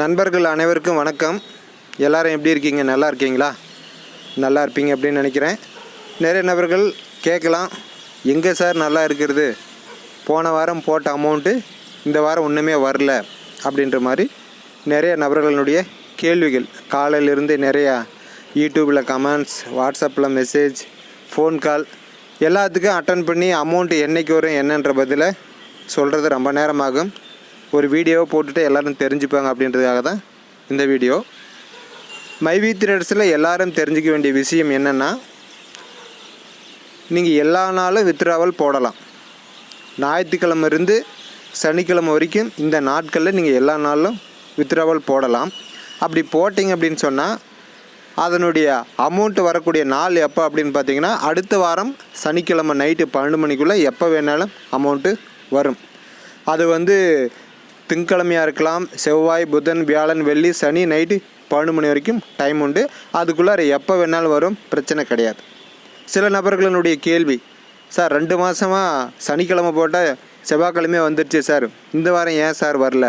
நண்பர்கள் அனைவருக்கும் வணக்கம். எல்லாரும் எப்படி இருக்கீங்க? நல்லா இருக்கீங்களா? நல்லா இருப்பீங்க அப்படின்னு நினைக்கிறேன். நிறைய நபர்கள் கேட்கலாம். எங்கே சார் நல்லா இருக்கிறது? போன வாரம் போட்ட அமௌண்ட்டு இந்த வாரம் ஒன்றுமே வரல அப்படின்ற மாதிரி நிறைய நபர்களுடைய கேள்விகள். காலையிலிருந்து நிறையா யூடியூப்பில் கமெண்ட்ஸ் வாட்ஸ்அப்பில் மெசேஜ் ஃபோன் கால் எல்லாத்துக்கும் அட்டன் பண்ணி அமௌண்ட்டு என்றைக்கு வரும் என்னன்ற பதிலை சொல்கிறது ரொம்ப நேரமாகும். ஒரு வீடியோவை போட்டுட்டு எல்லாரும் தெரிஞ்சுப்பாங்க அப்படின்றதுக்காக தான் இந்த வீடியோ மைவி த்ரெட்ஸில் எல்லோரும் தெரிஞ்சிக்க வேண்டிய விஷயம் என்னென்னா நீங்கள் எல்லா நாளும் வித்ராவல் போடலாம். ஞாயிற்றுக்கிழமை இருந்து சனிக்கிழமை வரைக்கும் இந்த நாட்களில் நீங்கள் எல்லா நாளும் வித்ராவல் போடலாம். அப்படி போட்டிங்க அப்படின்னு சொன்னால் அதனுடைய அமௌண்ட்டு வரக்கூடிய நாள் எப்போ அப்படின்னு பார்த்தீங்கன்னா அடுத்த வாரம் சனிக்கிழமை நைட்டு பன்னெண்டு மணிக்குள்ளே எப்போ வேணாலும் அமௌண்ட்டு வரும். அது வந்து திங்கக்கிழமையாக இருக்கலாம். செவ்வாய் புதன் வியாழன் வெள்ளி சனி நைட்டு பன்னெண்டு மணி வரைக்கும் டைம் உண்டு. அதுக்குள்ளார எப்போ வேணாலும் வரும். பிரச்சனை கிடையாது. சில நபர்களினுடைய கேள்வி சார் ரெண்டு மாதமாக சனிக்கிழமை போட்டால் செவ்வாய்க்கிழமையே வந்துடுச்சு சார். இந்த வாரம் ஏன் சார் வரல?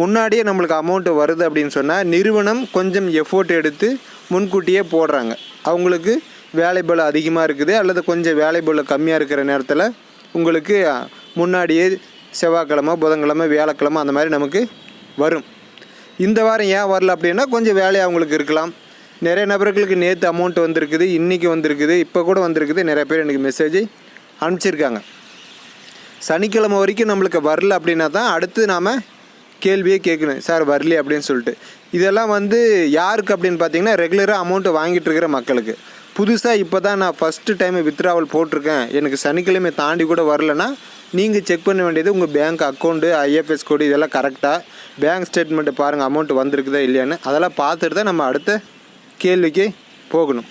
முன்னாடியே நம்மளுக்கு அமௌண்ட்டு வருது அப்படின்னு சொன்னால் நிறுவனம் கொஞ்சம் எஃபோர்ட் எடுத்து முன்கூட்டியே போடுறாங்க. அவங்களுக்கு வேலை அதிகமாக இருக்குது அல்லது கொஞ்சம் வேலை கம்மியாக இருக்கிற நேரத்தில் உங்களுக்கு முன்னாடியே செவ்வாய்க்கிழமை புதன்கிழமை வியாழக்கிழமை அந்த மாதிரி நமக்கு வரும். இந்த வாரம் ஏன் வரல அப்படின்னா கொஞ்சம் வேலை அவங்களுக்கு இருக்கலாம். நிறைய நபர்களுக்கு நேற்று அமௌண்ட் வந்திருக்குது இன்றைக்கி வந்திருக்குது இப்போ கூட வந்திருக்குது. நிறைய பேர் எனக்கு மெசேஜ் அனுப்பிச்சிருக்காங்க. சனிக்கிழமை வரைக்கும் நம்மளுக்கு வரல அப்படின்னா தான் அடுத்து நாம் கேள்வியே கேட்கணும். சார் வரல அப்படின்னு சொல்லிட்டு. இதெல்லாம் வந்து யாருக்கு அப்படின்னு பார்த்தீங்கன்னா ரெகுலராக அமௌண்ட்டு வாங்கிட்டு இருக்கிற மக்களுக்கு. புதுசாக இப்போ தான் நான் ஃபஸ்ட்டு டைம் வித்ராவல் போட்டிருக்கேன். எனக்கு சனிக்கிழமை தாண்டி கூட வரலன்னா நீங்கள் செக் பண்ண வேண்டியது உங்கள் பேங்க் அக்கௌண்ட்டு ஐஎஃப்எஸ் கோடு இதெல்லாம் கரெக்டாக பேங்க் ஸ்டேட்மெண்ட்டு பாருங்கள் அமௌண்ட் வந்திருக்குதா இல்லையான்னு. அதெல்லாம் பார்த்துட்டு தான் நம்ம அடுத்த கேள்விக்கு போகணும்.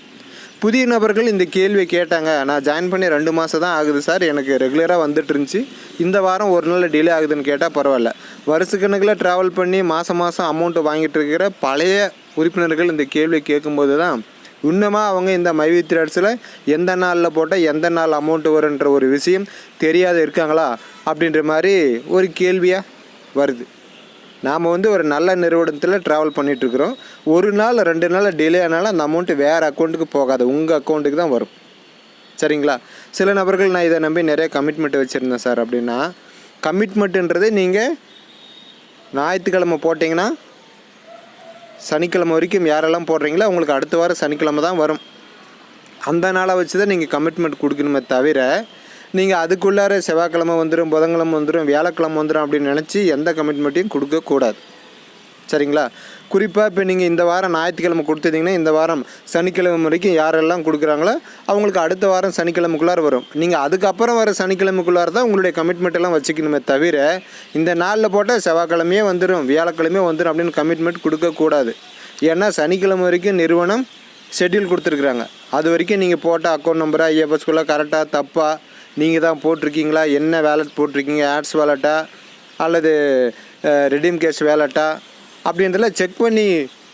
புதிய நபர்கள் இந்த கேள்வியை கேட்டாங்க. நான் ஜாயின் பண்ணி ரெண்டு மாதம் தான் ஆகுது சார் எனக்கு ரெகுலராக வந்துட்டு இருந்துச்சு. இந்த வாரம் ஒரு நாள் டிலே ஆகுதுன்னு கேட்டால் பரவாயில்ல. வருஷக்கணக்கில் ட்ராவல் பண்ணி மாதம் மாதம் அமௌண்ட்டு வாங்கிட்டு இருக்கிற பழைய உறுப்பினர்கள் இந்த கேள்வி கேட்கும்போது தான் இன்னமாக அவங்க இந்த மைவி த்ரெட்ஸில் எந்த நாளில் போட்டால் எந்த நாள் அமௌண்ட்டு வருன்ற ஒரு விஷயம் தெரியாத இருக்காங்களா? அப்படின்ற மாதிரி ஒரு கேள்வியாக வருது. நாம் வந்து ஒரு நல்ல நிறுவனத்தில் ட்ராவல் பண்ணிகிட்ருக்குறோம் ஒரு நாள் ரெண்டு நாள் டிலே ஆனாலும் அந்த அமௌண்ட்டு வேறு அக்கௌண்ட்டுக்கு போகாது. உங்கள் அக்கௌண்ட்டுக்கு தான் வரும். சரிங்களா? சில நபர்கள் நான் இதை நம்பி நிறைய கமிட்மெண்ட் வச்சுருந்தேன் சார். அப்படின்னா கமிட்மெண்ட்டுன்றது நீங்கள் ஞாயிற்றுக்கிழமை போட்டிங்கன்னா சனிக்கிழமை வரைக்கும் யாரெல்லாம் போடுறீங்களோ உங்களுக்கு அடுத்த வாரம் சனிக்கிழமை தான் வரும். அந்த நாளை வச்சு தான் நீங்கள் கமிட்மெண்ட் கொடுக்கணுமே தவிர நீங்கள் அதுக்குள்ளார செவ்வாய்க்கிழமை வந்துடும் புதன்கிழமை வந்துடும் வியாழக்கிழமை வந்துடும் அப்படின்னு நினச்சி எந்த கமிட்மெண்ட்டையும் கொடுக்கக்கூடாது. சரிங்களா? குறிப்பாக இப்போ நீங்கள் இந்த வாரம் ஞாயிற்றுக்கிழமை கொடுத்துட்டீங்கன்னா இந்த வாரம் சனிக்கிழமை வரைக்கும் யாரெல்லாம் கொடுக்குறாங்களோ அவங்களுக்கு அடுத்த வாரம் சனிக்கிழமைக்குள்ளார வரும். நீங்கள் அதுக்கப்புறம் வர சனிக்கிழமைக்குள்ளார தான் உங்களுடைய கமிட்மெண்ட் எல்லாம் வச்சுக்கணுமே தவிர இந்த நாளில் போட்டால் செவ்வாய்க்கிழமையே வந்துடும் வியாழக்கிழமையே வந்துடும் அப்படின்னு கமிட்மெண்ட் கொடுக்கக்கூடாது. ஏன்னா சனிக்கிழமை வரைக்கும் நிறுவனம் ஷெட்யூல் கொடுத்துருக்குறாங்க. அது வரைக்கும் நீங்கள் போட்ட அக்கௌண்ட் நம்பராக ஐஎஃப்எஸ்குள்ளே கரெக்டாக தப்பாக நீங்கள் தான் போட்டிருக்கீங்களா? என்ன வேலட் போட்டிருக்கீங்க? ஆட்ஸ் வேலட்டா அல்லது ரெடீம் கேஷ் வேலட்டா அப்படின்றதுல செக் பண்ணி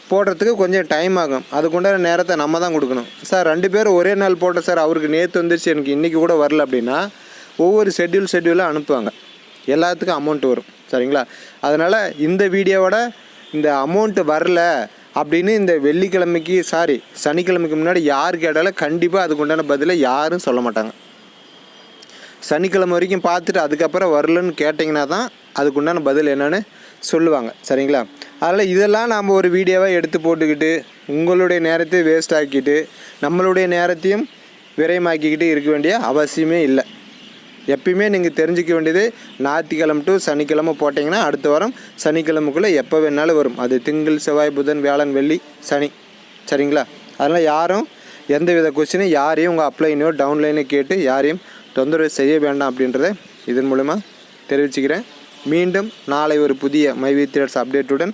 போடுறதுக்கு கொஞ்சம் டைம் ஆகும். அதுக்குண்டான நேரத்தை நம்ம தான் கொடுக்கணும். சார் ரெண்டு பேரும் ஒரே நாள் போட்டேன் சார் அவருக்கு நேற்று வந்துருச்சு எனக்கு இன்றைக்கி கூட வரல அப்படின்னா ஒவ்வொரு ஷெட்யூல் ஷெட்யூலாக அனுப்புவாங்க. எல்லாத்துக்கும் அமௌண்ட் வரும். சரிங்களா? அதனால் இந்த வீடியோவோட இந்த அமௌண்ட்டு வரல அப்படின்னு இந்த வெள்ளிக்கிழமைக்கு சாரி சனிக்கிழமைக்கு முன்னாடி யார் கேட்டாலும் கண்டிப்பாக அதுக்குண்டான பதிலை யாரும் சொல்ல மாட்டாங்க. சனிக்கிழமை வரைக்கும் பார்த்துட்டு அதுக்கப்புறம் வரலன்னு கேட்டிங்கன்னா தான் அதுக்குண்டான பதில் என்னென்னு சொல்லுவாங்க. சரிங்களா? அதனால் இதெல்லாம் நாம் ஒரு வீடியோவாக எடுத்து போட்டுக்கிட்டு உங்களுடைய நேரத்தை வேஸ்ட் ஆக்கிட்டு நம்மளுடைய நேரத்தையும் விரயமாக்கிக்கிட்டு இருக்க வேண்டிய அவசியமே இல்லை. எப்பயுமே நீங்கள் தெரிஞ்சுக்க வேண்டியது ஞாயிற்றுக்கிழமை டு சனிக்கிழமை போட்டிங்கன்னா அடுத்த வாரம் சனிக்கிழமைக்குள்ளே எப்போ வேணாலும் வரும். அது திங்கள் செவ்வாய் புதன் வியாழன் வெள்ளி சனி. சரிங்களா? அதனால் யாரும் எந்த வித கொஸ்டினும் யாரையும் உங்கள் அப்ளைனையோ டவுன்லைனோ கேட்டு யாரையும் தொந்தரவு செய்ய வேண்டாம் அப்படின்றத இதன் மூலமாக தெரிவிச்சுக்கிறேன். மீண்டும் நாளை ஒரு புதிய மைவி தியேட்டர்ஸ் அப்டேட்டுடன்